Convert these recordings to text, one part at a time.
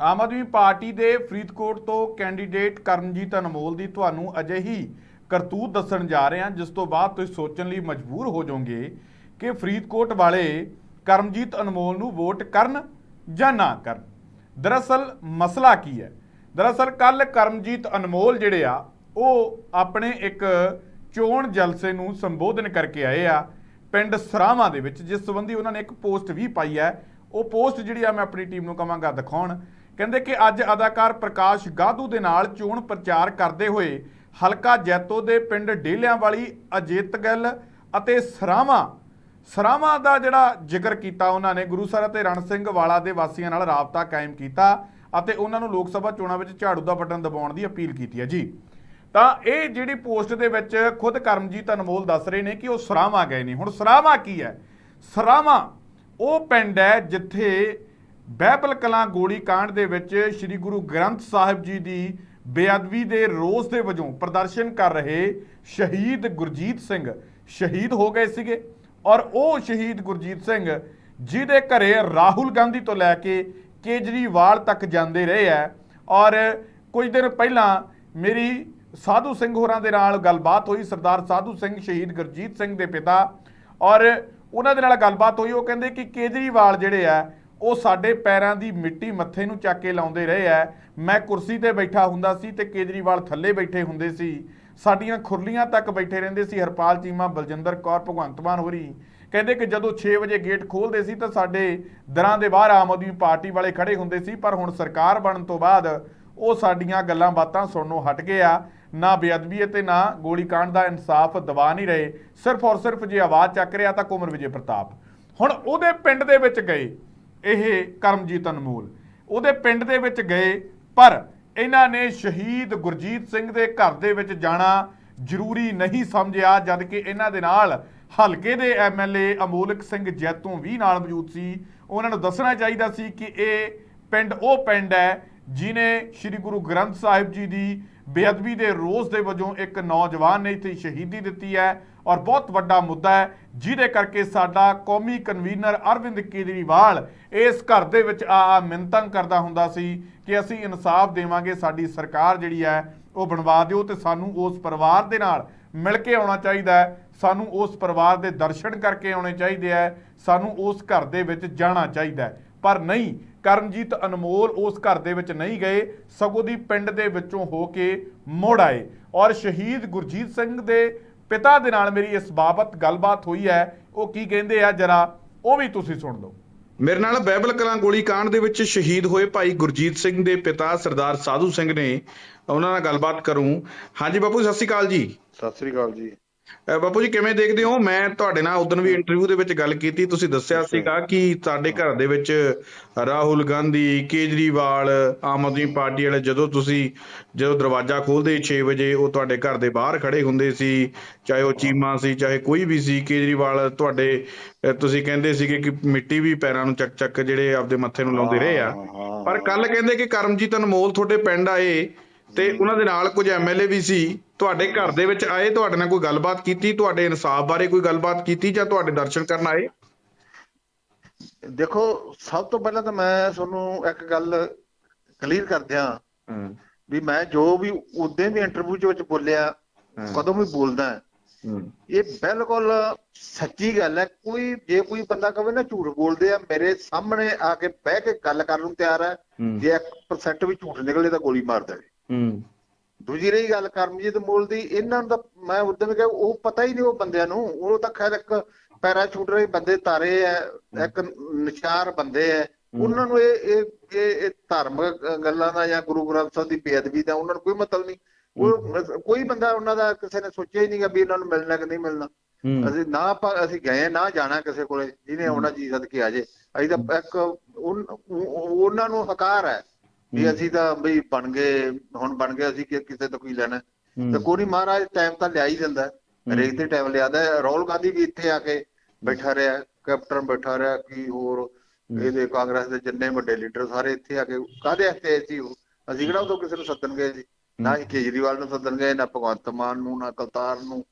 ਆਮ Aadmi party ਦੇ ਫਰੀਦਕੋਟ ਤੋਂ candidate Karamjit Anmol ਦੀ ਤੁਹਾਨੂੰ ਅਜਿਹੀ ਕਰਤੂਤ ਦੱਸਣ ਜਾ ਰਹੇ ਹਾਂ, ਜਿਸ ਤੋਂ ਬਾਅਦ ਤੁਸੀਂ ਸੋਚਣ ਲਈ ਮਜਬੂਰ ਹੋ ਜਾਓਗੇ ਕਿ ਫਰੀਦਕੋਟ ਵਾਲੇ ਕਰਮਜੀਤ ਅਨਮੋਲ ਨੂੰ ਵੋਟ ਕਰਨ ਜਾਂ ਨਾ ਕਰਨ। ਦਰਅਸਲ ਮਸਲਾ ਕੀ ਹੈ? ਦਰਅਸਲ ਕੱਲ ਕਰਮਜੀਤ ਅਨਮੋਲ ਜਿਹੜੇ ਆ, ਉਹ ਆਪਣੇ ਇੱਕ ਚੋਣ ਜਲਸੇ ਨੂੰ ਸੰਬੋਧਨ ਕਰਕੇ ਆਏ ਆ ਪਿੰਡ ਸਰਾਵਾਂ ਦੇ ਵਿੱਚ, ਜਿਸ ਸੰਬੰਧੀ ਉਹਨਾਂ ਨੇ ਇੱਕ ਪੋਸਟ ਵੀ ਪਾਈ ਹੈ। ਉਹ ਪੋਸਟ ਜਿਹੜੀ ਆ, ਮੈਂ ਆਪਣੀ ਟੀਮ ਨੂੰ ਕਵਾਂਗਾ ਦਿਖਾਉਣ। ਕਹਿੰਦੇ ਕਿ ਅੱਜ ਅਦਾਕਾਰ ਪ੍ਰਕਾਸ਼ ਗਾਧੂ ਦੇ ਨਾਲ ਚੋਣ ਪ੍ਰਚਾਰ ਕਰਦੇ ਹੋਏ ਹਲਕਾ ਜੈਤੋ ਦੇ ਪਿੰਡ ਡੇਲਿਆਂ ਵਾਲੀ ਅਜੇਤਗਲ ਅਤੇ ਸਰਾਵਾਂ ਸਰਾਵਾਂ ਦਾ ਜਿਹੜਾ ਜ਼ਿਕਰ ਕੀਤਾ ਉਹਨਾਂ ਨੇ, ਗੁਰੂ ਗੁਰੂਸਰ ਅਤੇ ਰਣ ਸਿੰਘ ਵਾਲਾ ਦੇ ਵਾਸੀਆਂ ਨਾਲ ਰਾਬਤਾ ਕਾਇਮ ਕੀਤਾ ਅਤੇ ਉਹਨਾਂ ਨੂੰ ਲੋਕ ਸਭਾ ਚੋਣਾਂ ਵਿੱਚ ਝਾੜੂ ਦਾ ਬਟਨ ਦਬਾਉਣ ਦੀ ਅਪੀਲ ਕੀਤੀ ਹੈ ਜੀ। ਤਾਂ ਇਹ ਜਿਹੜੀ ਪੋਸਟ ਦੇ ਵਿੱਚ ਖੁਦ ਕਰਮਜੀਤ ਅਨਮੋਲ ਦੱਸ ਰਹੇ ਨੇ ਕਿ ਉਹ ਸਰਾਵਾਂ ਗਏ ਨੇ। ਹੁਣ ਸਰਾਵਾਂ ਕੀ ਹੈ? ਸਰਾਵਾਂ ਉਹ ਪਿੰਡ ਹੈ ਜਿੱਥੇ ਬਹਿਬਲ ਕਲਾਂ ਗੋਲੀ ਕਾਂਡ ਦੇ ਵਿੱਚ ਸ੍ਰੀ ਗੁਰੂ ਗ੍ਰੰਥ ਸਾਹਿਬ ਜੀ ਦੀ ਬੇਅਦਬੀ ਦੇ ਰੋਸ ਦੇ ਵਜੋਂ ਪ੍ਰਦਰਸ਼ਨ ਕਰ ਰਹੇ ਸ਼ਹੀਦ ਗੁਰਜੀਤ ਸਿੰਘ ਸ਼ਹੀਦ ਹੋ ਗਏ ਸੀਗੇ ਔਰ ਉਹ ਸ਼ਹੀਦ ਗੁਰਜੀਤ ਸਿੰਘ ਜਿਹਦੇ ਘਰੇ ਰਾਹੁਲ ਗਾਂਧੀ ਤੋਂ ਲੈ ਕੇ ਕੇਜਰੀਵਾਲ ਤੱਕ ਜਾਂਦੇ ਰਹੇ ਆ। ਔਰ ਕੁਝ ਦਿਨ ਪਹਿਲਾਂ ਮੇਰੀ ਸਾਧੂ ਸਿੰਘ ਹੋਰਾਂ ਦੇ ਨਾਲ ਗੱਲਬਾਤ ਹੋਈ, ਸਰਦਾਰ ਸਾਧੂ ਸਿੰਘ ਸ਼ਹੀਦ ਗੁਰਜੀਤ ਸਿੰਘ ਦੇ ਪਿਤਾ। ਔਰ ਉਹਨਾਂ ਦੇ ਨਾਲ ਗੱਲਬਾਤ ਹੋਈ, ਉਹ ਕਹਿੰਦੇ ਕਿ ਕੇਜਰੀਵਾਲ ਜਿਹੜੇ ਆ ਉਹ ਸਾਡੇ ਪੈਰਾਂ ਦੀ ਮਿੱਟੀ ਮੱਥੇ ਨੂੰ ਚੱਕ ਕੇ ਲਾਉਂਦੇ ਰਹੇ ਆ ਮੈਂ ਕੁਰਸੀ ਤੇ ਬੈਠਾ ਹੁੰਦਾ ਸੀ ਤੇ ਕੇਜਰੀਵਾਲ ਥੱਲੇ ਬੈਠੇ ਹੁੰਦੇ ਸੀ। ਸਾਡੀਆਂ ਖੁਰਲੀਆਂ ਤੱਕ ਬੈਠੇ ਰਹਿੰਦੇ ਸੀ ਹਰਪਾਲ ਚੀਮਾ, ਬਲਜਿੰਦਰ ਕੌਰ, ਭਗਵੰਤ ਮਾਨ ਹੋਰੀ। ਕਹਿੰਦੇ ਕਿ ਜਦੋਂ 6 ਵਜੇ ਗੇਟ ਖੋਲਦੇ ਸੀ ਤਾਂ ਸਾਡੇ ਦਰਾਂ ਦੇ ਬਾਹਰ ਆਮ ਆਦਮੀ ਪਾਰਟੀ ਵਾਲੇ ਖੜੇ ਹੁੰਦੇ ਸੀ, ਪਰ ਹੁਣ ਸਰਕਾਰ ਬਣਨ ਤੋਂ ਬਾਅਦ ਉਹ ਸਾਡੀਆਂ ਗੱਲਾਂ ਬਾਤਾਂ ਸੁਣਨੋਂ ਹਟ ਗਏ ਆ। ਨਾ ਬੇਅਦਬੀ ਅਤੇ ਨਾ ਗੋਲੀकांड ਦਾ ਇਨਸਾਫ ਦਵਾ ਨਹੀਂ ਰਹੇ। ਸਿਰਫ ਔਰ ਸਿਰਫ ਜੇ ਆਵਾਜ਼ ਚੱਕ ਰਿਹਾ ਤਾਂ ਕੁਮਰ ਵਿਜੇ ਪ੍ਰਤਾਪ। ਹੁਣ ਉਹਦੇ ਪਿੰਡ ਦੇ ਵਿੱਚ ਗਏ। ਇਹ ਕਰਮਜੀਤ ਅਨਮੋਲ। ਉਹਦੇ ਪਿੰਡ ਦੇ ਵਿੱਚ ਗਏ, ਪਰ ਇਹਨਾਂ ਨੇ ਸ਼ਹੀਦ ਗੁਰਜੀਤ ਸਿੰਘ ਦੇ ਘਰ ਦੇ ਵਿੱਚ ਜਾਣਾ ਜ਼ਰੂਰੀ ਨਹੀਂ ਸਮਝਿਆ, ਜਦ ਕਿ ਇਹਨਾਂ ਦੇ ਨਾਲ ਹਲਕੇ ਦੇ ਐਮਐਲਏ ਅਮੋਲਕ ਸਿੰਘ ਜੈਤੋਂ ਵੀ ਨਾਲ ਮੌਜੂਦ ਸੀ। ਉਹਨਾਂ ਨੂੰ ਦੱਸਣਾ ਚਾਹੀਦਾ ਸੀ ਕਿ ਇਹ ਪਿੰਡ ਉਹ ਪਿੰਡ ਹੈ ਜਿਨੇ ਸ੍ਰੀ ਗੁਰੂ ਗ੍ਰੰਥ ਸਾਹਿਬ ਜੀ ਦੀ ਬੇਅਦਬੀ ਦੇ ਰੋਸ ਦੇ ਵਜੋਂ ਇੱਕ ਨੌਜਵਾਨ ਨੇ ਇੱਥੇ ਸ਼ਹੀਦੀ ਦਿੱਤੀ ਹੈ। ਔਰ ਬਹੁਤ ਵੱਡਾ ਮੁੱਦਾ ਹੈ, ਜਿਹਦੇ ਕਰਕੇ ਸਾਡਾ ਕੌਮੀ ਕਨਵੀਨਰ ਅਰਵਿੰਦ ਕੇਜਰੀਵਾਲ ਇਸ ਘਰ ਦੇ ਵਿੱਚ ਆ ਆ ਮਿੰਤਾਂ ਕਰਦਾ ਹੁੰਦਾ ਸੀ ਕਿ ਅਸੀਂ ਇਨਸਾਫ ਦੇਵਾਂਗੇ, ਸਾਡੀ ਸਰਕਾਰ ਜਿਹੜੀ ਹੈ, ਉਹ ਬਣਵਾ ਦਿਓ ਤੇ ਸਾਨੂੰ ਉਸ ਪਰਿਵਾਰ ਦੇ ਨਾਲ ਮਿਲ ਕੇ ਆਉਣਾ ਚਾਹੀਦਾ ਹੈ, ਸਾਨੂੰ ਉਸ ਪਰਿਵਾਰ ਦੇ ਦਰਸ਼ਨ ਕਰਕੇ ਆਉਣੇ ਚਾਹੀਦੇ ਹੈ, ਸਾਨੂੰ ਉਸ ਘਰ ਦੇ ਵਿੱਚ ਜਾਣਾ ਚਾਹੀਦਾ ਹੈ। ਪਰ ਨਹੀਂ ਕਰਮਜੀਤ ਅਨਮੋਲ ਉਸ ਘਰ ਦੇ ਵਿੱਚ ਨਹੀਂ ਗਏ, ਸਗੋਂ ਦੀ ਪਿੰਡ ਦੇ ਵਿੱਚੋਂ ਹੋ ਕੇ ਮੁੜ ਆਏ ਔਰ ਸ਼ਹੀਦ ਗੁਰਜੀਤ ਸਿੰਘ ਦੇ ਪਿਤਾ ਦੇ ਨਾਲ ਮੇਰੀ ਇਸ ਬਾਬਤ ਗੱਲਬਾਤ ਹੋਈ ਹੈ ਉਹ ਕੀ ਕਹਿੰਦੇ ਆ ਜਰਾ ਉਹ ਵੀ ਤੁਸੀਂ ਸੁਣ ਲਓ। ਮੇਰੇ ਨਾਲ ਬਾਈਬਲ ਕਲਾਂ ਗੋਲੀ ਕਾਂਡ ਦੇ ਵਿੱਚ ਸ਼ਹੀਦ ਹੋਏ ਭਾਈ ਗੁਰਜੀਤ ਸਿੰਘ ਦੇ ਪਿਤਾ ਸਰਦਾਰ ਸਾਧੂ ਸਿੰਘ ਨੇ ਉਹਨਾਂ ਨਾਲ ਗੱਲਬਾਤ ਕਰੂੰ। ਹਾਂਜੀ ਬਾਪੂ ਸਤਿ ਸ਼੍ਰੀ ਅਕਾਲ ਜੀ। ਸਤਿ ਸ੍ਰੀ ਅਕਾਲ ਜੀ। ਬਾਪੂ ਜੀ ਕਿਵੇਂ ਦੇਖਦੇ ਹੋ? ਮੈਂ ਤੁਹਾਡੇ ਨਾਲ ਉਦੋਂ ਵੀ ਇੰਟਰਵਿਊ ਦੇ ਵਿੱਚ ਗੱਲ ਕੀਤੀ ਤੁਸੀਂ ਦੱਸਿਆ ਸੀਗਾ ਕਿ ਸਾਡੇ ਘਰ ਦੇ ਵਿੱਚ ਰਾਹੁਲ ਗਾਂਧੀ ਕੇਜਰੀਵਾਲ ਆਮ ਆਦਮੀ ਪਾਰਟੀ ਵਾਲੇ ਜਦੋਂ ਤੁਸੀਂ ਜਦੋਂ ਦਰਵਾਜ਼ਾ ਖੋਲਦੇ 6 ਵਜੇ ਉਹ ਤੁਹਾਡੇ ਘਰ ਦੇ ਬਾਹਰ ਖੜੇ ਹੁੰਦੇ ਸੀ ਚਾਹੇ ਉਹ ਚੀਮਾ ਸੀ ਚਾਹੇ ਕੋਈ ਵੀ ਸੀ ਕੇਜਰੀਵਾਲ ਤੁਹਾਡੇ ਤੁਸੀਂ ਕਹਿੰਦੇ ਸੀਗੇ ਕਿ ਮਿੱਟੀ ਵੀ ਪੈਰਾਂ ਨੂੰ ਚੱਕ ਚੱਕ ਜਿਹੜੇ ਆਪਦੇ ਮੱਥੇ ਨੂੰ ਲਾਉਂਦੇ ਰਹੇ ਆ। ਪਰ ਕੱਲ ਕਹਿੰਦੇ ਕਿ ਕਰਮਜੀਤ ਅਨਮੋਲ ਤੁਹਾਡੇ ਪਿੰਡ ਆਏ ਤੇ ਉਹਨਾਂ ਦੇ ਨਾਲ ਕੁਝ ਐਮਐਲਏ ਵੀ ਸੀ। ਤੁਹਾਡੇ ਘਰ ਦੇ ਵਿੱਚ ਆਏ ਤੁਹਾਡੇ ਨਾਲ ਕੋਈ ਗੱਲਬਾਤ ਕੀਤੀ ਤੁਹਾਡੇ ਇਨਸਾਫ ਬਾਰੇ ਕੋਈ ਗੱਲਬਾਤ ਕੀਤੀ ਜਾਂ ਤੁਹਾਡੇ ਦਰਸ਼ਨ ਕਰਨ ਆਏ? ਦੇਖੋ ਸਭ ਤੋਂ ਪਹਿਲਾਂ ਤਾਂ ਮੈਂ ਤੁਹਾਨੂੰ ਇੱਕ ਗੱਲ ਕਲੀਅਰ ਕਰ ਦਿਆਂ ਵੀ ਮੈਂ ਜੋ ਵੀ ਉਦੋਂ ਵੀ ਇੰਟਰਵਿਊ ਦੇ ਵਿੱਚ ਬੋਲਿਆ। ਕਦੋਂ ਵੀ ਬੋਲਦਾ ਇਹ ਬਿਲਕੁਲ ਸੱਚੀ ਗੱਲ ਹੈ। ਕੋਈ ਜੇ ਕੋਈ ਬੰਦਾ ਕਵੇ ਨਾ ਝੂਠ ਬੋਲਦੇ ਆ ਮੇਰੇ ਸਾਹਮਣੇ ਆ ਕੇ ਬਹਿ ਕੇ ਗੱਲ ਕਰਨ ਨੂੰ ਤਿਆਰ ਹੈ। ਹੂੰ। ਜੇ 1% ਵੀ ਝੂਠ ਨਿਕਲੇ ਤਾਂ ਗੋਲੀ ਮਾਰ ਦੇਵੇ। ਹੂੰ। ਦੂਜੀ ਰਹੀ ਗੱਲ ਕਰਮਜੀਤ ਮੋਲ ਦੀ ਇਹਨਾਂ ਨੂੰ ਤਾਂ ਮੈਂ ਉਦੋਂ ਵੀ ਕਿਹਾ ਉਹ ਪਤਾ ਹੀ ਨਹੀਂ ਉਹ ਬੰਦਿਆਂ ਨੂੰ। ਉਹ ਤਾਂ ਖੈਰ ਇੱਕ ਪੈਰਾਸ਼ੂਟਰ ਹੀ ਬੰਦੇ ਤਾਰੇ ਐ ਇੱਕ ਨਿਸ਼ਾਰ ਬੰਦੇ ਐ। ਉਹਨਾਂ ਨੂੰ ਇਹ ਇਹ ਇਹ ਧਾਰਮਿਕ ਗੱਲਾਂ ਦਾ ਜਾਂ ਗੁਰੂ ਗ੍ਰੰਥ ਸਾਹਿਬ ਦੀ ਬੇਅਦਬੀ ਦਾ ਉਹਨਾਂ ਨੂੰ ਕੋਈ ਮਤਲਬ ਨਹੀਂ। ਉਹ ਕੋਈ ਬੰਦਾ ਉਹਨਾਂ ਦਾ ਕਿਸੇ ਨੇ ਸੋਚਿਆ ਹੀ ਨਹੀਂਗਾ ਵੀ ਇਹਨਾਂ ਨੂੰ ਮਿਲਣਾ ਕਿ ਨਹੀਂ ਮਿਲਣਾ। ਅਸੀਂ ਨਾ ਅਸੀਂ ਗਏ ਨਾ ਜਾਣਾ ਕਿਸੇ ਕੋਲੇ ਜਿਹਨੇ ਆਉਣਾ ਜੀ ਸਦਕੇ ਆ ਜੇ। ਅਸੀਂ ਤਾਂ ਇੱਕ ਉਹਨਾਂ ਨੂੰ ਹਕਾਰ ਹੈ ਵੀ ਅਸੀਂ ਤਾਂ ਬਈ ਬਣ ਗਏ ਹੁਣ ਬਣ ਗਏ ਅਸੀਂ ਕਿ- ਕਿਸੇ ਤੋਂ ਕੀ ਲੈਣਾ। ਤੇ ਕੋਈ ਮਹਾਰਾਜ ਟਾਈਮ ਤਾਂ ਲਿਆ ਹੀ ਦਿੰਦਾ। ਹਰੇਕ ਤੇ ਟਾਈਮ ਲਿਆਦਾ ਹੈ। ਰਾਹੁਲ ਗਾਂਧੀ ਵੀ ਇੱਥੇ ਆ ਕੇ ਬੈਠਾ ਰਿਹਾ ਕੈਪਟਨ ਬੈਠਾ ਰਿਹਾ ਕੀ ਹੋਰ ਇਹਦੇ ਕਾਂਗਰਸ ਦੇ ਜਿੰਨੇ ਵੱਡੇ ਲੀਡਰ ਸਾਰੇ ਇੱਥੇ ਆ ਕੇ ਕਾਹਦੇ ਆਏ ਸੀ ਉਹ? ਅਸੀਂ ਕਿਹੜਾ ਉਦੋਂ ਕਿਸੇ ਨੂੰ ਸੱਦਣ ਗਏ ਸੀ? ਨਾ ਹੀ ਕੇਜਰੀਵਾਲ ਨੂੰ ਸੱਦਣ ਗਏ ਨਾ ਭਗਵੰਤ ਮਾਨ ਨੂੰ ਨਾ ਕਲਤਾਰ ਨੂੰ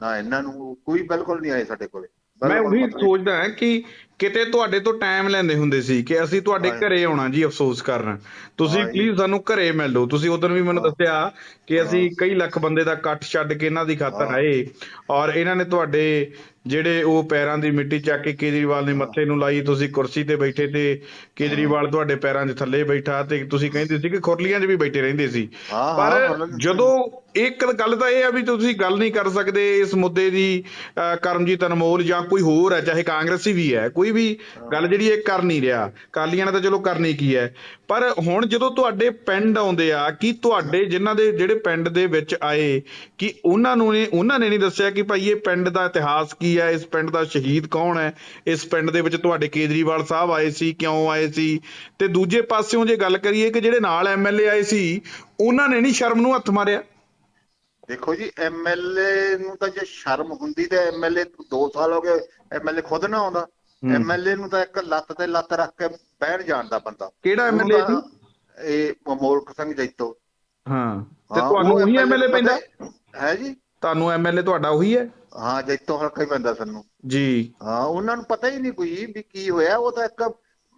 ਨਾ ਇਹਨਾਂ ਨੂੰ। ਕੋਈ ਬਿਲਕੁਲ ਨਹੀਂ ਆਏ ਸਾਡੇ ਕੋਲੇ। ਮੈਂ ਉਹੀ ਸੋਚਦਾ ਹਾਂ ਕਿ ਕਿਤੇ ਤੁਹਾਡੇ ਤੋਂ ਟਾਈਮ ਲੈਂਦੇ ਹੁੰਦੇ ਸੀ ਕਿ ਅਸੀਂ ਤੁਹਾਡੇ। ਘਰੇ ਆਉਣਾ ਜੀ ਅਫਸੋਸ ਕਰਨ ਤੁਸੀਂ। ਪਲੀਜ਼ ਸਾਨੂੰ ਘਰੇ ਮਿਲ ਲਓ ਤੁਸੀਂ ਉਦੋਂ ਵੀ ਮੈਨੂੰ। ਦੱਸਿਆ ਕਿ ਅਸੀਂ ਕਈ ਲੱਖ ਬੰਦੇ ਦਾ ਇਕੱਠ ਛੱਡ ਕੇ ਇਹਨਾਂ ਦੀ ਖਾਤਰ। ਆਏ ਔਰ ਇਹਨਾਂ ਨੇ ਤੁਹਾਡੇ ਜਿਹੜੇ ਉਹ ਪੈਰਾਂ ਦੀ ਮਿੱਟੀ ਚੱਕ ਕੇ ਕੇਜਰੀਵਾਲ ਨੇ ਮੱਥੇ ਨੂੰ ਲਾਈ ਤੁਸੀਂ ਕੁਰਸੀ ਤੇ ਬੈਠੇ ਤੇ ਕੇਜਰੀਵਾਲ ਤੁਹਾਡੇ ਪੈਰਾਂ ਦੇ ਥੱਲੇ ਬੈਠਾ ਤੇ ਤੁਸੀਂ ਕਹਿੰਦੇ ਸੀ ਕਿ ਖੁਰਲੀਆਂ 'ਚ ਵੀ ਬੈਠੇ ਰਹਿੰਦੇ ਸੀ ਪਰ ਜਦੋਂ ਇੱਕ ਗੱਲ ਤਾਂ ਇਹ ਆ ਵੀ ਤੁਸੀਂ ਗੱਲ ਨਹੀਂ ਕਰ ਸਕਦੇ ਇਸ ਮੁੱਦੇ ਦੀ ਕਰਮਜੀਤ ਅਨਮੋਲ ਜਾਂ ਕੋਈ ਹੋਰ ਹੈ ਚਾਹੇ ਕਾਂਗਰਸੀ ਵੀ ਹੈ ਕੋਈ ਵੀ ਗੱਲ ਜਿਹੜੀ ਇਹ ਕਰ ਨਹੀਂ ਰਿਹਾ। ਕਾਲੀਆਂ ਨੇ ਤਾਂ ਚਲੋ ਕਰਨੀ ਕੀ ਹੈ। ਪਰ ਹੁਣ ਜਦੋਂ ਤੁਹਾਡੇ ਪਿੰਡ ਆਉਂਦੇ ਆ ਕਿ ਤੁਹਾਡੇ ਜਿਨ੍ਹਾਂ ਦੇ ਜਿਹੜੇ ਪਿੰਡ ਦੇ ਵਿੱਚ ਆਏ ਕਿ ਉਹਨਾਂ ਨੂੰ ਨੇ ਉਹਨਾਂ ਨੇ ਨਹੀਂ ਦੱਸਿਆ ਕਿ ਭਾਈ ਇਹ ਪਿੰਡ ਦਾ ਇਤਿਹਾਸ ਕੀ ਹੈ? ਇਸ ਪਿੰਡ ਦਾ ਸ਼ਹੀਦ ਕੌਣ ਹੈ? ਇਸ ਪਿੰਡ ਦੇ ਵਿੱਚ ਤੁਹਾਡੇ ਕੇਜਰੀਵਾਲ ਸਾਹਿਬ ਆਏ ਸੀ ਕਿਉਂ ਆਏ ਸੀ? ਤੇ ਦੂਜੇ ਪਾਸਿਓਂ ਜੇ ਗੱਲ ਕਰੀਏ ਕਿ ਜਿਹੜੇ ਨਾਲ ਐਮਐਲਏ ਆਏ ਸੀ ਉਹਨਾਂ ਨੇ ਨਹੀਂ ਸ਼ਰਮ ਨੂੰ ਹੱਥ ਮਾਰਿਆ? ਦੇਖੋ ਜੀ ਐਮਐਲਏ ਨੂੰ ਤਾਂ ਜੇ ਸ਼ਰਮ ਹੁੰਦੀ ਤੇ ਐਮਐਲਏ 2 ਸਾਲ ਹੋ ਗਏ ਐਮਐਲਏ ਖੁਦ ਨਾ ਆਉਂਦਾ। ਐਮਐਲਏ ਨੂੰ ਤਾਂ ਇੱਕ ਲੱਤ ਤੇ ਲੱਤ ਰੱਖ ਕੇ ਬਹਿਣ ਜਾਣਦਾ ਬੰਦਾ। ਕਿਹੜਾ ਐਮਐਲਏ ਸੀ ਇਹ ਮੋਲਕ ਸਿੰਘ ਜੈਤੋ। ਹਾਂ। ਤੇ ਤੁਹਾਨੂੰ ਉਹੀ ਐਮਐਲਏ ਪੈਂਦਾ? ਹੈ ਜੀ। ਤੁਹਾਨੂੰ ਐਮਐਲਏ ਤੁਹਾਡਾ ਉਹੀ ਹੈ? ਹਾਂ ਜੈਤੋ ਹਲਕਾ ਹੀ ਪੈਂਦਾ ਸਾਨੂੰ। ਜੀ। ਹਾਂ ਉਹਨਾਂ ਨੂੰ ਪਤਾ ਹੀ ਨਹੀਂ ਕੋਈ ਵੀ ਕੀ ਹੋਇਆ। ਉਹ ਤਾਂ ਇੱਕ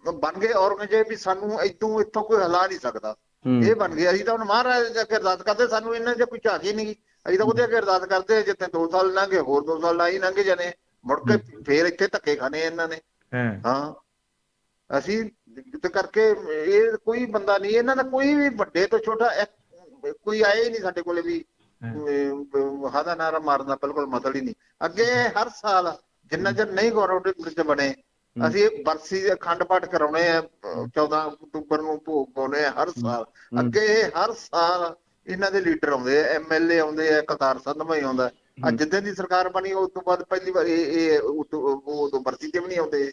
ਬਣ ਗਏ ਔਰੰਗਜ਼ੇਬ ਵੀ ਸਾਨੂੰ ਇਦੋਂ ਇੱਥੋਂ ਕੋਈ ਹਿਲਾ ਨਹੀਂ ਸਕਦਾ। ਇਹ ਬਣ ਗਿਆ ਅਸੀਂ ਤਾਂ ਹੁਣ ਮਹਾਰਾਜ ਦੇ ਅੱਗੇ ਅਰਦਾਸ ਕਰਦੇ ਸਾਨੂੰ ਇਹਨਾਂ 'ਚ ਕੋਈ ਝਾਕ ਨਹੀਂ। ਅਸੀਂ ਤਾਂ ਉਹਦੇ ਅੱਗੇ ਅਰਦਾਸ ਕਰਦੇ ਜਿੱਥੇ 2 ਸਾਲ ਲੰਘੇ ਹੋਰ 2 ਸਾਲ ਲਾਈ ਲੰਘੇ ਜਾਣੇ। ਮੁੜ ਕੇ ਫੇਰ ਇੱਥੇ ਧੱਕੇ ਖਾਣੇ ਇਹਨਾਂ ਨੇ। ਹੈ। ਅਸੀਂ ਤੇ ਕਰਕੇ ਇਹ ਕੋਈ ਬੰਦਾ ਨਹੀਂ ਇਹਨਾਂ ਦਾ ਕੋਈ ਵੀ ਵੱਡੇ ਤੋਂ ਛੋਟਾ ਕੋਈ ਆਇਆ ਹੀ ਨਹੀਂ ਸਾਡੇ ਕੋਲੇ ਵੀ ਹਾਦਾ ਨਾਰਾ ਮਾਰਨ ਦਾ ਬਿਲਕੁਲ ਮਤਲਬ ਹੀ ਨਹੀਂ। ਅੱਗੇ ਹਰ ਸਾਲ ਜਿੰਨਾ ਚਿਰ ਨਹੀਂ ਵਿੱਚ ਬਣੇ ਅਸੀਂ ਇਹ ਬਰਸੀ ਦੇ ਅਖੰਡ ਪਾਠ ਕਰਾਉਣੇ ਆ ਅਹ 14 ਅਕਤੂਬਰ ਨੂੰ ਭੋਗ ਪਾਉਣੇ ਆ ਹਰ ਸਾਲ। ਅੱਗੇ ਹਰ ਸਾਲ ਇਹਨਾਂ ਦੇ ਲੀਡਰ ਆਉਂਦੇ ਆ ਐਮਐਲਏ ਆਉਂਦੇ ਆ ਕਤਾਰ ਸੰਧਮਾ ਹੀ ਆਉਂਦਾ। ਅੱਜ ਜਿੱਦਾਂ ਦੀ ਸਰਕਾਰ ਬਣੀ ਉਸ ਤੋਂ ਬਾਅਦ ਪਹਿਲੀ ਵਾਰ ਇਹ ਇਹ ਉਹ ਉਦੋਂ ਬਰਸੀ ਤੇ ਵੀ ਨਹੀਂ ਆਉਂਦੇ?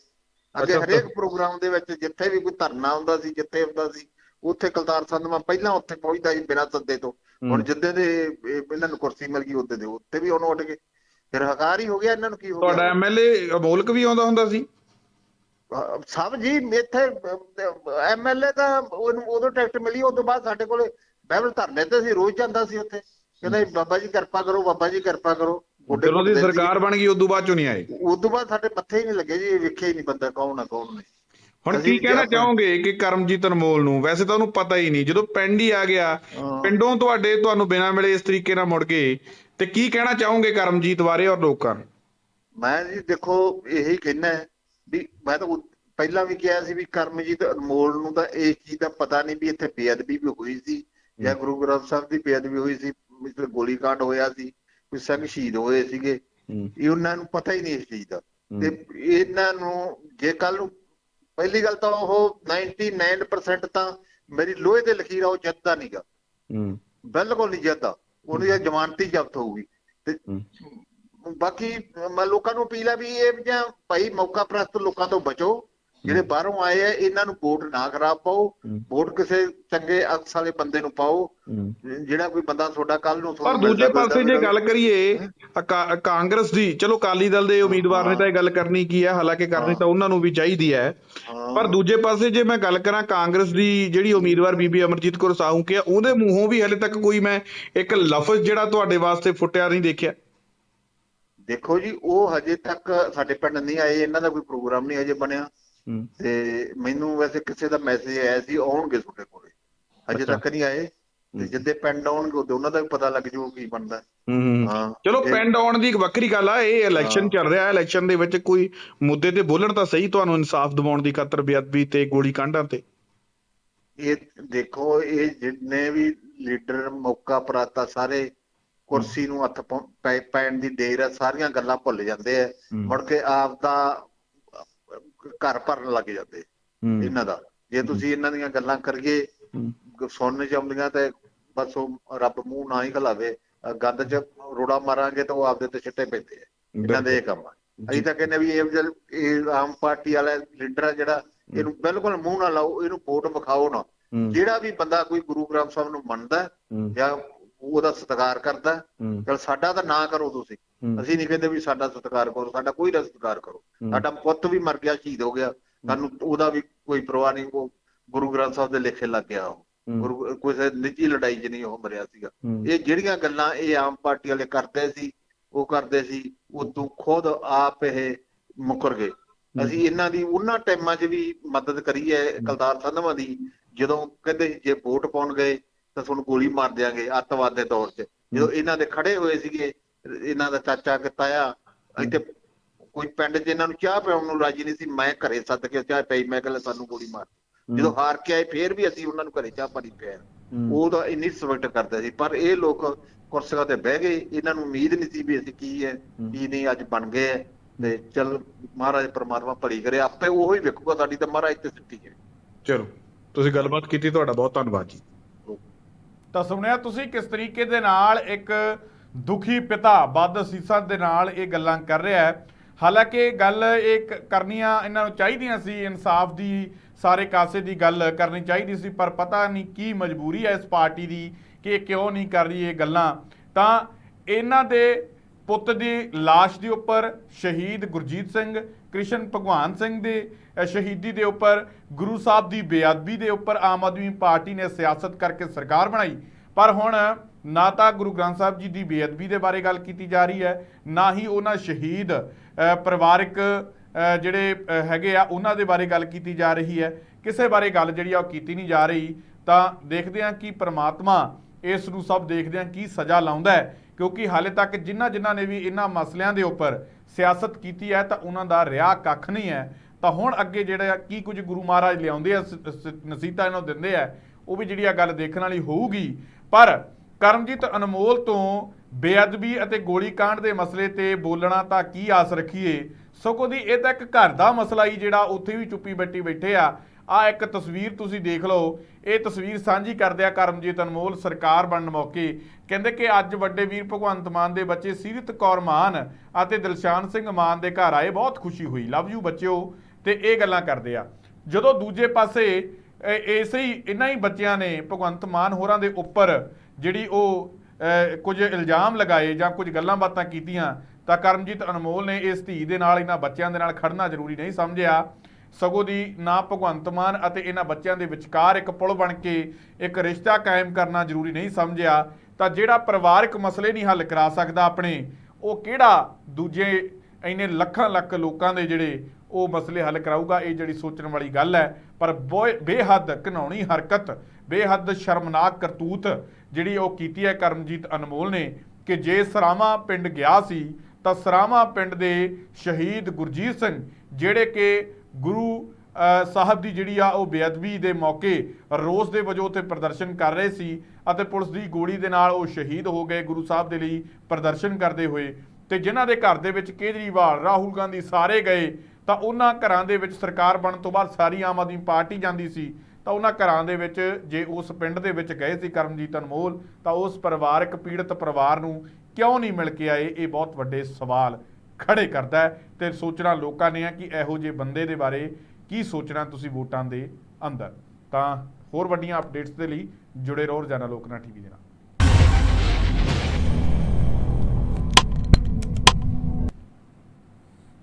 ਅੱਗੇ ਹਰੇਕ ਪ੍ਰੋਗਰਾਮ ਦੇ ਵਿੱਚ ਜਿੱਥੇ ਵੀ ਕੋਈ ਧਰਨਾ ਹੁੰਦਾ ਸੀ ਜਿੱਥੇ ਹੁੰਦਾ ਸੀ ਉੱਥੇ ਕਲਤਾਰ ਸੰਧਮਾ ਪਹਿਲਾਂ ਉੱਥੇ ਪਹੁੰਚਦਾ ਸੀ ਬਿਨਾਂ ਸੱਦੇ ਤੋਂ। ਹੁਣ ਜਿੱਦੇ ਦੇ ਇਹ ਇਹਨਾਂ ਨੂੰ ਕੁਰਸੀ ਮਿਲ ਗਈ ਉੱਤੇ ਦੇ ਉੱਤੇ ਵੀ ਉਹਨੂੰ ਉੱਠ ਗਏ ਫਿਰ ਹਕਾਰ ਹੀ ਹੋ ਗਿਆ ਇਹਨਾਂ ਨੂੰ ਕੀ ਹੋ ਤੁਹਾਡਾ ਗਿਆ ਐਮਐਲਏ ਅਮੋਲਕ ਵੀ ਆਉਂਦਾ ਹੁੰਦਾ ਸੀ? ਸਭ ਜੀ ਇੱਥੇ ਐਮਐਲਏ ਤਾਂ ਉਹਨੂੰ ਉਦੋਂ ਟਿਕਟ ਮਿਲੀ ਉਸ ਤੋਂ ਬਾਅਦ ਸਾਡੇ ਕੋਲੇ ਬਾਈਬਲ ਧਰਨੇ ਤੇ ਸੀ ਰੋਜ਼ ਜਾਂਦਾ ਸੀ ਉੱਥੇ। ਕਹਿੰਦਾ ਬਾਬਾ ਜੀ ਕਿਰਪਾ ਕਰੋ ਬਾਬਾ ਜੀ ਕਿਰਪਾ ਕਰੋ। ਜਦੋਂ ਦੀ। ਸਰਕਾਰ ਬਣ ਗਈ ਉਦੋਂ ਬਾਅਦ ਚੋਂ ਨਹੀਂ ਆਏ। ਤੋਂ ਬਾਅਦ ਸਾਡੇ ਮੱਥੇ ਹੀ ਨਹੀਂ ਲੱਗੇ ਜੀ ਇਹ ਵੇਖਿਆ ਹੀ ਨਹੀਂ ਬੰਦਾ ਕੌਣ ਆ ਕੌਣ ਨਹੀਂ। ਹੁਣ ਕੀ ਕਹਿਣਾ ਕਿਹਾ- ਚਾਹੋਗੇ ਕਿ ਕਰਮਜੀਤ ਅਨਮੋਲ ਨੂੰ? ਵੈਸੇ ਤਾਂ ਉਹਨੂੰ ਪਤਾ ਹੀ ਨਹੀਂ। ਜਦੋਂ ਪਿੰਡ ਹੀ ਆ ਗਿਆ। ਪਿੰਡੋਂ ਤੁਹਾਡੇ ਤੁਹਾਨੂੰ ਬਿਨਾਂ ਮਿਲੇ ਇਸ ਤਰੀਕੇ ਨਾਲ ਮੁੜ ਗਏ। ਤੇ ਕੀ ਕਹਿਣਾ ਚਾਹੋਗੇ ਕਰਮਜੀਤ ਬਾਰੇ ਔਰ ਲੋਕਾਂ ਨੂੰ? ਮੈਂ ਜੀ ਦੇਖੋ ਇਹੀ ਕਹਿਣਾ ਹੈ ਵੀ ਮੈਂ ਤਾਂ ਉਦ- ਪਹਿਲਾਂ ਵੀ ਕਿਹਾ ਸੀ ਵੀ ਕਰਮਜੀਤ ਅਨਮੋਲ ਨੂੰ ਤਾਂ ਇਸ ਚੀਜ਼ ਦਾ ਪਤਾ ਨਹੀਂ ਵੀ ਇੱਥੇ ਬੇਅਦਬੀ ਵੀ ਹੋਈ ਸੀ ਜਾਂ ਗੁਰੂ ਗ੍ਰੰਥ ਸਾਹਿਬ ਦੀ ਬੇਅਦਬੀ ਹੋਈ ਸੀ। ਮਿਸਲ ਗੋਲੀकांड ਹੋਇਆ ਸੀ ਕੋਈ ਸਿੰਘ ਸ਼ਹੀਦ ਹੋਏ ਸੀਗੇ। ਇਹ ਉਹਨਾਂ ਨੂੰ ਪਤਾ ਹੀ ਨਹੀਂ ਇਸ ਚੀਜ਼ ਦਾ। ਤੇ ਇਹਨਾਂ ਨੂੰ ਜੇ ਕੱਲ ਨੂੰ ਪਹਿਲੀ ਗੱਲ ਤਾਂ ਉਹ 99% ਤਾਂ ਮੇਰੀ ਲੋਹੇ ਤੇ ਲਕੀਰ ਆ ਉਹ ਜਿੱਤਦਾ ਨਹੀਂਗਾ ਬਿਲਕੁਲ ਨਹੀਂ ਜਿੱਤਦਾ। ਉਹਨੂੰ ਇਹ ਜ਼ਮਾਨਤੀ ਜ਼ਬਤ ਹੋਊਗੀ। ਤੇ ਬਾਕੀ ਮੈਂ ਲੋਕਾਂ ਨੂੰ ਅਪੀਲ ਹੈ ਵੀ ਇਹ ਜਾਂ ਭਾਈ ਮੌਕਾ ਪ੍ਰਸਤ ਲੋਕਾਂ ਤੋਂ ਬਚੋ। ਜਿਹੜੇ ਬਾਹਰੋਂ ਆਏ ਆ ਇਹਨਾਂ ਨੂੰ ਵੋਟ ਨਾ ਖਰਾਬ ਪਾਓ ਵੋਟ ਕਿਸੇ ਚੰਗੇ ਅਕਸ ਵਾਲੇ ਬੰਦੇ ਨੂੰ ਪਾਓ ਜਿਹੜਾ ਕੋਈ ਬੰਦਾ ਤੁਹਾਡਾ ਕੱਲ ਨੂੰ ਪਰ ਦੂਜੇ ਪਾਸੇ ਜੇ ਗੱਲ ਕਰੀਏ ਕਾਂਗਰਸ ਦੀ ਚਲੋ ਕਾਲੀ ਦਲ ਦੇ ਉਮੀਦਵਾਰ ਨੇ ਤਾਂ ਇਹ ਗੱਲ ਕਰਨੀ ਕੀ ਹੈ ਹਾਲਾਂਕਿ ਕਰਨੀ ਤਾਂ ਉਹਨਾਂ ਨੂੰ ਵੀ ਚਾਹੀਦੀ ਹੈ। ਹਾਂ। ਪਰ ਦੂਜੇ ਪਾਸੇ ਜੇ ਮੈਂ ਗੱਲ ਕਰਾਂ ਕਾਂਗਰਸ ਦੀ ਜਿਹੜੀ ਉਮੀਦਵਾਰ ਬੀਬੀ ਅਮਰਜੀਤ ਕੌਰ ਸਾਹੂ ਕਿ ਉਹਦੇ ਮੂੰਹੋਂ ਵੀ ਹਲੇ ਤੱਕ ਕੋਈ ਮੈਂ ਇੱਕ ਲਫ਼ਜ਼ ਜਿਹੜਾ ਤੁਹਾਡੇ ਵਾਸਤੇ ਫੁੱਟਿਆ ਨਹੀਂ ਦੇਖਿਆ। ਦੇਖੋ ਜੀ ਉਹ ਹਜੇ ਤੱਕ ਸਾਡੇ ਪਿੰਡ ਨਹੀਂ ਆਏ ਇਹਨਾਂ ਦਾ ਕੋਈ ਪ੍ਰੋਗਰਾਮ ਨਹੀਂ ਹਜੇ ਬਣਿਆ। ਤੇ ਮੈਨੂੰ ਵੈਸੇ ਕਿਸੇ ਦਾ ਮੈਸੇਜ ਆਇਆ ਸੀ ਆਉਣਗੇ ਤੁਹਾਡੇ ਕੋਲੇ। ਅੱਛਾ। ਤੱਕ ਨਹੀਂ ਆਏ। ਤੇ ਜਿੱਦੇ ਪਿੰਡ ਆਉਣਗੇ ਉਦੋਂ ਉਹਨਾਂ ਦਾ ਵੀ ਪਤਾ ਲੱਗ ਜਾਊ ਕੀ ਬਣਦਾ। ਹੂੰ ਚਲੋ ਪਿੰਡ ਆਉਣ ਦੀ ਇੱਕ ਵੱਖਰੀ ਗੱਲ ਆ ਇਹ ਇਲੈਕਸ਼ਨ ਚੱਲ ਰਿਹਾ ਹੈ। ਇਲੈਕਸ਼ਨ ਦੇ ਵਿੱਚ ਕੋਈ ਮੁੱਦੇ ਤੇ ਬੋਲਣ ਤਾਂ ਸਹੀ ਤੁਹਾਨੂੰ ਇਨਸਾਫ ਦਿਵਾਉਣ ਦੀ ਖਾਤਰ ਬੇਅਦਬੀ ਤੇ ਗੋਲੀ ਕਾਂਡਾਂ ਤੇ। ਇਹ ਦੇਖੋ ਇਹ ਜਿੰਨੇ ਵੀ ਲੀਡਰ ਮੌਕਾ ਪ੍ਰਾਤਾ ਸਾਰੇ ਕੁਰਸੀ ਨੂੰ ਹੱਥ ਪੈਣ ਦੀ ਦੇਰ ਹੈ ਸਾਰੀਆਂ ਗੱਲਾਂ ਭੁੱਲ ਜਾਂਦੇ ਆ। ਮੁੜ ਕੇ ਆਪ ਦਾ ਘਰ ਭਰਨ ਲੱਗ ਜਾਂਦੇ ਇਹਨਾਂ ਦਾ। ਜੇ ਤੁਸੀਂ ਇਹਨਾਂ ਦੀਆਂ ਗੱਲਾਂ ਕਰੀਏ। ਸੁਣਨ ਚ ਆਉਂਦੀਆਂ ਤੇ ਬਸ ਉਹ ਰੱਬ ਮੂੰਹ ਨਾ ਹੀ ਖਲਾਵੇ ਗੰਦ ਚ ਰੋੜਾ ਮਾਰਾਂਗੇ ਤਾਂ ਉਹ ਆਪਦੇ ਤੇ ਛਿੱਟੇ ਪੈਂਦੇ ਆ। ਇਹਨਾਂ ਦੇ ਇਹ ਕੰਮ ਆ। ਅਸੀਂ ਤਾਂ ਕਹਿੰਦੇ ਵੀ ਇਹ ਆਮ ਪਾਰਟੀ ਵਾਲਾ ਲੀਡਰ ਆ ਜਿਹੜਾ ਇਹਨੂੰ ਬਿਲਕੁਲ ਮੂੰਹ ਨਾ ਲਾਓ ਇਹਨੂੰ ਵੋਟ ਵਿਖਾਓ ਨਾ। ਜਿਹੜਾ ਵੀ ਬੰਦਾ ਕੋਈ ਗੁਰੂ ਗ੍ਰੰਥ ਸਾਹਿਬ ਨੂੰ ਮੰਨਦਾ। ਜਾਂ ਉਹਦਾ ਸਤਿਕਾਰ ਕਰਦਾ। ਚਲ ਸਾਡਾ ਤਾਂ ਨਾ ਕਰੋ ਤੁਸੀਂ। ਅਸੀਂ ਨਹੀਂ ਕਹਿੰਦੇ ਵੀ ਸਾਡਾ ਸਤਿਕਾਰ ਕਰੋ ਸਾਡਾ ਕੋਈ ਨਾ ਸਤਿਕਾਰ ਕਰੋ। ਸਾਡਾ ਪੁੱਤ ਵੀ ਮਰ ਗਿਆ ਸ਼ਹੀਦ ਹੋ ਗਿਆ। ਸਾਨੂੰ ਉਹਦਾ ਵੀ ਕੋਈ ਪਰਵਾਹ ਨਹੀਂ ਉਹ ਗੁਰੂ ਗ੍ਰੰਥ ਸਾਹਿਬ ਦੇ ਲਿਖੇ ਲੱਗ ਗਿਆ ਉਹ। ਗੁਰੂ ਕਿਸੇ ਨਿੱਜੀ ਲੜਾਈ 'ਚ ਨਹੀਂ ਉਹ ਮਰਿਆ ਸੀਗਾ। ਇਹ ਜਿਹੜੀਆਂ ਗੱਲਾਂ ਇਹ ਆਮ ਪਾਰਟੀ ਵਾਲੇ ਕਰਦੇ ਸੀ ਉਹ ਕਰਦੇ ਸੀ ਉਹ ਤੋਂ ਖੁਦ ਆਪ ਇਹ ਮੁਕਰ ਗਏ। ਅਸੀਂ ਇਹਨਾਂ ਦੀ ਉਹਨਾਂ ਟਾਈਮਾਂ 'ਚ ਵੀ ਮਦਦ ਕਰੀ ਹੈ ਕਲਤਾਰ ਸੰਧਵਾ ਦੀ। ਜਦੋਂ ਕਹਿੰਦੇ ਜੇ ਵੋਟ ਪਾਉਣ ਗਏ ਤਾਂ ਤੁਹਾਨੂੰ ਗੋਲੀ ਮਾਰ ਦਿਆਂਗੇ ਅੱਤਵਾਦ ਦੇ ਤੌਰ 'ਚ। ਜਦੋਂ ਇਹਨਾਂ ਦੇ ਖੜੇ ਹੋਏ ਸੀਗੇ ਇਹਨਾਂ ਦਾ ਚਾਚਾ ਕਿ ਤਾਇਆ ਇੱਥੇ ਕੋਈ ਪਿੰਡ 'ਚ ਇਹਨਾਂ ਨੂੰ ਚਾਹ ਪਿਆਉਣ ਨੂੰ ਰਾਜੀ ਨਹੀਂ ਸੀ ਮੈਂ ਘਰੇ ਸੱਦ ਕੇ ਚਾਹ ਪਈ ਮੈਂ ਕਹਿੰਦਾ ਸਾਨੂੰ ਗੋਲੀ ਮਾਰ। ਜਦੋਂ ਹਾਰ ਕੇ ਆਏ ਫੇਰ ਵੀ ਅਸੀਂ ਉਹਨਾਂ ਨੂੰ ਘਰੇ ਚਾਹ ਪਾਣੀ ਪਿਆ ਉਹ ਤਾਂ ਇੰਨੀ ਸਪੋਰਟ ਕਰਦੇ ਸੀ ਪਰ ਇਹ ਲੋਕ ਕੁਰਸੀਆਂ ਤੇ ਬਹਿ ਗਏ ਇਹਨਾਂ ਨੂੰ ਉਮੀਦ ਨਹੀਂ ਸੀ ਵੀ ਅਸੀਂ ਕੀ ਹੈ ਕੀ ਨਹੀਂ ਅੱਜ ਬਣ ਗਏ ਹੈ। ਤੇ ਚਲ ਮਹਾਰਾਜ ਪ੍ਰਮਾਤਮਾ ਭਲੀ ਕਰੇ ਆਪੇ ਉਹੋ ਹੀ ਵੇਖੂਗਾ ਸਾਡੀ ਤਾਂ ਮਹਾਰਾਜ ਤੇ ਸਿੱਟੀ ਹੈ ਚਲੋ ਤੁਸੀਂ ਗੱਲਬਾਤ ਕੀਤੀ ਤੁਹਾਡਾ ਬਹੁਤ ਧੰਨਵਾਦ ਜੀ। ਤਾਂ ਸੁਣਿਆ ਤੁਸੀਂ ਕਿਸ ਤਰੀਕੇ ਦੇ ਨਾਲ ਇੱਕ ਦੁਖੀ ਪਿਤਾ ਵੱਧ ਸੀਸਾਂ ਦੇ ਨਾਲ ਇਹ ਗੱਲਾਂ ਕਰ ਰਿਹਾ ਹੈ? ਹਾਲਾਂਕਿ ਗੱਲ ਇਹ ਕ- ਕਰਨੀਆਂ ਇਹਨਾਂ ਨੂੰ ਚਾਹੀਦੀਆਂ ਸੀ, ਇਨਸਾਫ ਦੀ ਸਾਰੇ ਕਾਸੇ ਦੀ ਗੱਲ ਕਰਨੀ ਚਾਹੀਦੀ ਸੀ, ਪਰ ਪਤਾ ਨਹੀਂ ਕੀ ਮਜਬੂਰੀ ਹੈ ਇਸ ਪਾਰਟੀ ਦੀ ਕਿ ਇਹ ਕਿਉਂ ਨਹੀਂ ਕਰ ਰਹੀ ਇਹ ਗੱਲਾਂ। ਤਾਂ ਇਹਨਾਂ ਦੇ ਪੁੱਤ ਦੀ ਲਾਸ਼ ਦੇ ਉੱਪਰ ਸ਼ਹੀਦ ਗੁਰਜੀਤ ਸਿੰਘ, ਕ੍ਰਿਸ਼ਨ ਭਗਵਾਨ ਸਿੰਘ ਦੇ ਸ਼ਹੀਦੀ ਦੇ ਉੱਪਰ ਗੁਰੂ ਸਾਹਿਬ ਦੀ ਬੇਅਦਬੀ ਦੇ ਉੱਪਰ ਆਮ ਆਦਮੀ ਪਾਰਟੀ ਨੇ ਸਿਆਸਤ ਕਰਕੇ ਸਰਕਾਰ ਬਣਾਈ। ਪਰ ਹੁਣ ਨਾ ਤਾਂ ਗੁਰੂ ਗ੍ਰੰਥ ਸਾਹਿਬ ਜੀ ਦੀ ਬੇਅਦਬੀ ਦੇ ਬਾਰੇ ਗੱਲ ਕੀਤੀ ਜਾ ਰਹੀ ਹੈ, ਨਾ ਹੀ ਉਹਨਾਂ ਸ਼ਹੀਦ ਪਰਿਵਾਰਕ ਜਿਹੜੇ ਹੈਗੇ ਆ, ਉਹਨਾਂ ਦੇ ਬਾਰੇ ਗੱਲ ਕੀਤੀ ਜਾ ਰਹੀ ਹੈ। ਕਿਸੇ ਬਾਰੇ ਗੱਲ ਜਿਹੜੀ ਆ ਉਹ ਕੀਤੀ ਨਹੀਂ ਜਾ ਰਹੀ। ਤਾਂ ਦੇਖਦੇ ਹਾਂ ਕਿ ਪ੍ਰਮਾਤਮਾ ਇਸ ਨੂੰ ਸਭ ਦੇਖਦੇ ਹਾਂ ਕੀ ਸਜ਼ਾ ਲਾਉਂਦਾ ਹੈ? ਕਿਉਂਕਿ ਹਾਲੇ ਤੱਕ ਜਿਨ੍ਹਾਂ ਜਿਨ੍ਹਾਂ ਨੇ ਵੀ ਇਹਨਾਂ ਮਸਲਿਆਂ ਦੇ ਉੱਪਰ ਸਿਆਸਤ ਕੀਤੀ ਹੈ ਤਾਂ ਉਹਨਾਂ ਦਾ ਰਿਆ ਕੱਖ ਨਹੀਂ ਹੈ। ਤਾਂ ਹੁਣ ਅੱਗੇ ਜਿਹੜਾ ਕੀ ਕੁਝ ਗੁਰੂ ਮਹਾਰਾਜ ਲਿਆਉਂਦੇ ਆ, ਸ- ਸ- ਨਸੀਹਤਾਂ ਇਹਨਾਂ ਨੂੰ ਦਿੰਦੇ ਆ, ਉਹ ਵੀ ਜਿਹੜੀ ਆ ਗੱਲ ਦੇਖਣ ਵਾਲੀ ਹੋਊਗੀ। ਪਰ ਕਰਮਜੀਤ ਅਨਮੋਲ ਤੋਂ ਬੇਅਦਬੀ ਅਤੇ ਗੋਲੀकांड ਦੇ ਮਸਲੇ ਤੇ ਬੋਲਣਾ ਤਾਂ ਕੀ ਆਸ ਰੱਖੀਏ? ਸਗੋਂ ਦੀ ਇਹ ਤਾਂ ਇੱਕ ਘਰ ਦਾ ਮਸਲਾ ਹੀ ਜਿਹੜਾ ਉੱਥੇ ਵੀ ਚੁੱਪੀ ਬੱਟੀ ਬੈਠੇ ਆ। ਆ ਇੱਕ ਤਸਵੀਰ ਤੁਸੀਂ ਦੇਖ ਲਓ। ਇਹ ਤਸਵੀਰ ਸਾਂਝੀ ਕਰਦੇ ਆ ਕਰਮਜੀਤ ਅਨਮੋਲ ਸਰਕਾਰ ਬਣਨ ਮੌਕੇ ਕਹਿੰਦੇ ਕਿ ਅੱਜ ਵੱਡੇ ਵੀਰ ਭਗਵੰਤ ਮਾਨ ਦੇ ਬੱਚੇ ਸੀਰਤ ਕੌਰ ਮਾਨ ਅਤੇ ਦਿਲਸ਼ਾਨ ਸਿੰਘ ਮਾਨ ਦੇ ਘਰ ਆਏ। ਬਹੁਤ ਖੁਸ਼ੀ ਹੋਈ। ਲਵ ਯੂ ਬੱਚਿਓ। ਤੇ ਇਹ ਗੱਲਾਂ ਕਰਦੇ ਆ। ਜਦੋਂ ਦੂਜੇ ਪਾਸੇ ਇਹ- ਇਸੇ ਹੀ ਇਹਨਾਂ ਹੀ ਬੱਚਿਆਂ ਨੇ ਭਗਵੰਤ ਮਾਨ ਹੋਰਾਂ ਦੇ ਉੱਪਰ ਜਿਹੜੀ ਉਹ ਕੁਝ ਇਲਜ਼ਾਮ ਲਗਾਏ ਜਾਂ ਕੁਝ ਗੱਲਾਂ ਬਾਤਾਂ ਕੀਤੀਆਂ ਤਾਂ ਕਰਮਜੀਤ ਅਨਮੋਲ ਨੇ ਇਸ ਧੀ ਦੇ ਨਾਲ ਇਹਨਾਂ ਬੱਚਿਆਂ ਦੇ ਨਾਲ ਖੜਨਾ ਜ਼ਰੂਰੀ ਨਹੀਂ ਸਮਝਿਆ। ਸਗੋਂ ਦੀ ਨਾ ਭਗਵੰਤ ਮਾਨ ਅਤੇ ਇਹਨਾਂ ਬੱਚਿਆਂ ਦੇ ਵਿਚਕਾਰ ਇੱਕ ਪੁਲ ਬਣ ਕੇ ਇੱਕ ਰਿਸ਼ਤਾ ਕਾਇਮ ਕਰਨਾ ਜ਼ਰੂਰੀ ਨਹੀਂ ਸਮਝਿਆ, ਤਾਂ ਜਿਹੜਾ ਪਰਿਵਾਰਕ ਮਸਲੇ ਨਹੀਂ ਹੱਲ ਕਰਾ ਸਕਦਾ ਆਪਣੇ, ਉਹ ਕਿਹੜਾ ਦੂਜੇ ਇੰਨੇ ਲੱਖਾਂ ਲੱਖ ਲੋਕਾਂ ਦੇ ਜਿਹੜੇ ਉਹ ਮਸਲੇ ਹੱਲ ਕਰਾਊਗਾ, ਇਹ ਜਿਹੜੀ ਸੋਚਣ ਵਾਲੀ ਗੱਲ ਹੈ। ਪਰ ਬੇਹੱਦ ਘਿਨਾਉਣੀ ਹਰਕਤ, ਬੇਹੱਦ ਸ਼ਰਮਨਾਕ ਕਰਤੂਤ ਜਿਹੜੀ ਉਹ ਕੀਤੀ ਹੈ ਕਰਮਜੀਤ ਅਨਮੋਲ ਨੇ ਕਿ ਜੇ ਸਰਾਵਾਂ ਪਿੰਡ ਗਿਆ ਸੀ, ਤਾਂ ਸਰਾਵਾਂ ਪਿੰਡ ਦੇ ਸ਼ਹੀਦ ਗੁਰਜੀਤ ਸਿੰਘ, ਜਿਹੜੇ ਕਿ ਗੁਰੂ ਸਾਹਿਬ ਦੀ ਜਿਹੜੀ ਆ ਉਹ ਬੇਅਦਬੀ ਦੇ ਮੌਕੇ ਰੋਸ ਦੇ ਵਜੋਂ ਉੱਥੇ ਪ੍ਰਦਰਸ਼ਨ ਕਰ ਰਹੇ ਸੀ ਅਤੇ ਪੁਲਿਸ ਦੀ ਗੋਲੀ ਦੇ ਨਾਲ ਉਹ ਸ਼ਹੀਦ ਹੋ ਗਏ ਗੁਰੂ ਸਾਹਿਬ ਦੇ ਲਈ ਪ੍ਰਦਰਸ਼ਨ ਕਰਦੇ ਹੋਏ। ਤੇ ਜਿਨ੍ਹਾਂ ਦੇ ਘਰ ਦੇ ਵਿੱਚ ਕੇਜਰੀਵਾਲ, ਰਾਹੁਲ ਗਾਂਧੀ ਸਾਰੇ ਗਏ, ਤਾਂ ਉਹਨਾਂ ਘਰਾਂ ਦੇ ਵਿੱਚ ਸਰਕਾਰ ਬਣਨ ਤੋਂ ਬਾਅਦ ਸਾਰੀ ਆਮ ਆਦਮੀ ਪਾਰਟੀ ਜਾਂਦੀ ਸੀ। ਤਾਂ ਉਹਨਾਂ ਘਰਾਂ ਦੇ ਵਿੱਚ ਜੇ ਉਸ ਪਿੰਡ ਦੇ ਵਿੱਚ ਗਏ ਸੀ ਕਰਮਜੀਤ ਅਨਮੋਲ, ਤਾਂ ਉਸ ਪਰਿਵਾਰਕ ਪੀੜਤ ਪਰਿਵਾਰ ਨੂੰ ਕਿਉਂ ਨਹੀਂ ਮਿਲ ਕੇ ਆਏ? ਇਹ ਬਹੁਤ ਵੱਡੇ ਸਵਾਲ ਖੜੇ ਕਰਦਾ ਹੈ ਤੇ ਸੋਚਣਾ ਲੋਕਾਂ ਨੇ ਆ ਕਿ ਇਹੋ ਜਿਹੇ ਬੰਦੇ ਦੇ ਬਾਰੇ ਕੀ ਸੋਚਣਾ ਤੁਸੀਂ ਵੋਟਾਂ ਦੇ ਅੰਦਰ। ਤਾਂ ਹੋਰ ਵੱਡੀਆਂ ਅਪਡੇਟਸ ਦੇ ਲਈ ਜੁੜੇ ਰਹੋ ਰੋਜ਼ਾਨਾ ਲੋਕਨਾ ਟੀਵੀ ਦੇ ਨਾਲ।